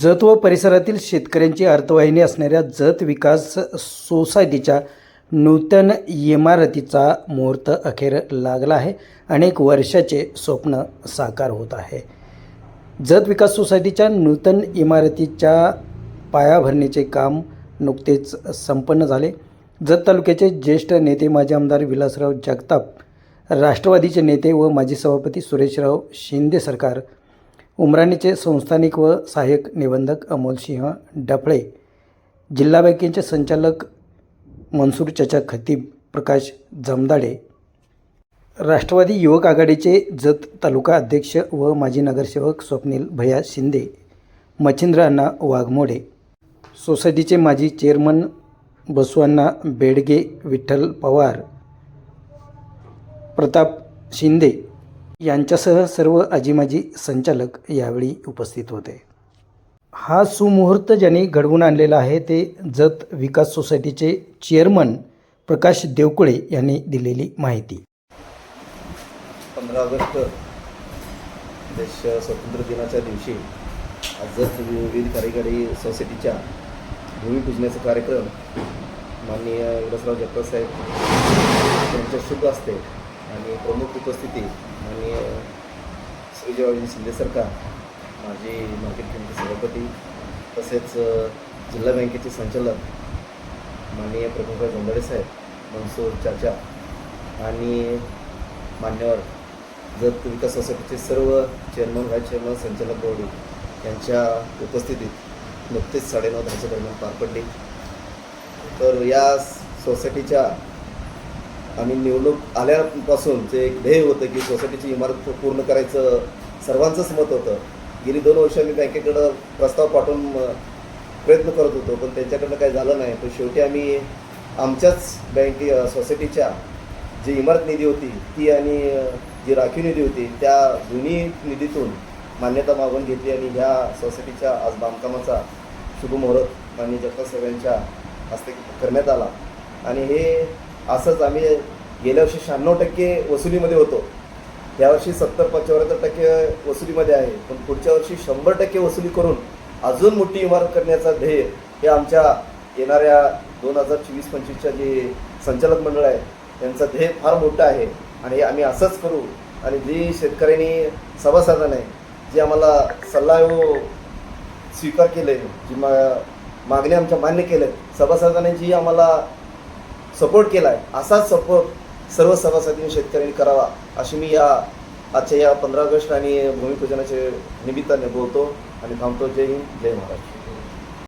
जत व परिसरातील शेतकऱ्यांची अर्थवाहिनी असणाऱ्या जत विकास सोसायटीच्या नूतन इमारतीचा मुहूर्त अखेर लागला आहे. अनेक वर्षाचे स्वप्न साकार होत आहे. जत विकास सोसायटीच्या नूतन इमारतीच्या पायाभरणीचे काम नुकतेच संपन्न झाले. जत तालुक्याचे ज्येष्ठ नेते माजी आमदार विलासराव जगताप राष्ट्रवादीचे नेते व माजी सभापती सुरेशराव शिंदे सरकार उमराणीचे संस्थानिक व सहाय्यक निबंधक अमोलसिंह डफळे जिल्हा बँकेचे संचालक मनसूर चचा खतीब प्रकाश जमदाडे राष्ट्रवादी युवक आघाडीचे जत तालुका अध्यक्ष व माजी नगरसेवक स्वप्नील भैया शिंदे मच्छिंद्र अण्णा वाघमोडे सोसायटीचे माजी चेअरमन बसवण्णा बेडगे विठ्ठल पवार प्रताप शिंदे यांच्यासह सर्व आजीमाजी संचालक यावेळी उपस्थित होते. हा सुमुहूर्त ज्यांनी घडवून आणलेला आहे ते जत विकास सोसायटीचे चेअरमन प्रकाश देवकुळे यांनी दिलेली माहिती. पंधरा ऑगस्ट देश स्वातंत्र्य दिनाच्या दिवशी आज जत विविध कार्यकारी सोसायटीच्या भूमिपूजनाचा कार्यक्रम माननीय विलासराव जगताप साहेब यांच्या शुभ असते आणि प्रमुख उपस्थिती माननीय श्रीजवाजी शिंदे सरकार माजी मार्केट कमिटी सभापती तसेच जिल्हा बँकेचे संचालक माननीय प्रभूभाई जोंदडे साहेब मनसूर चाचा आणि मान्यवर जत विकास सोसायटीचे सर्व चेअरमन व्हाईस चेअरमन संचालक बोर्डी यांच्या उपस्थितीत नुकतेच साडेनऊ दहाच्या दरम्यान पार पडली. तर या सोसायटीच्या आणि निवडणूक आल्यापासून जे एक ध्येय होतं की सोसायटीची इमारत पूर्ण करायचं सर्वांचंच मत होतं. गेली दोन वर्ष आम्ही बँकेकडं प्रस्ताव पाठवून प्रयत्न करत होतो पण त्यांच्याकडनं काही झालं नाही. पण शेवटी आम्ही आमच्याच बँके सोसायटीच्या जी इमारत निधी होती ती आणि जी राखीव निधी होती त्या दोन्ही निधीतून मान्यता मागून घेतली आणि ह्या सोसायटीच्या आज बांधकामाचा शुभमुहूर्त माननीय जगताप साहेबांच्या हस्ते करण्यात आला. आणि हे असंच आम्ही गेल्या वर्षी शहाण्णव टक्के वसुलीमध्ये होतो. यावर्षी सत्तर पंच्याहत्तर टक्के वसुलीमध्ये आहे. पण पुढच्या वर्षी शंभर टक्के वसुली करून अजून मोठी इमारत करण्याचा ध्येय हे आमच्या येणाऱ्या दोन हजार चोवीस पंचवीसच्या जे संचालक मंडळ आहे त्यांचं ध्येय फार मोठं आहे. आणि हे आम्ही असंच करू. आणि जी शेतकऱ्यांनी सभासदांना आहे जे आम्हाला सल्ला हो स्वीकार केले जी मा मागणी आमच्या मान्य केल्या सभासदांनी जी आम्हाला सपोर्ट केला आहे असाच सपोर्ट सर्व सभासदांनी शेतकऱ्यांनी करावा अशी मी या आजच्या या पंधरा ऑगस्ट आणि भूमिपूजनाच्या निमित्ताने बोलतो आणि थांबतो. जय हिंद जय महाराष्ट्र.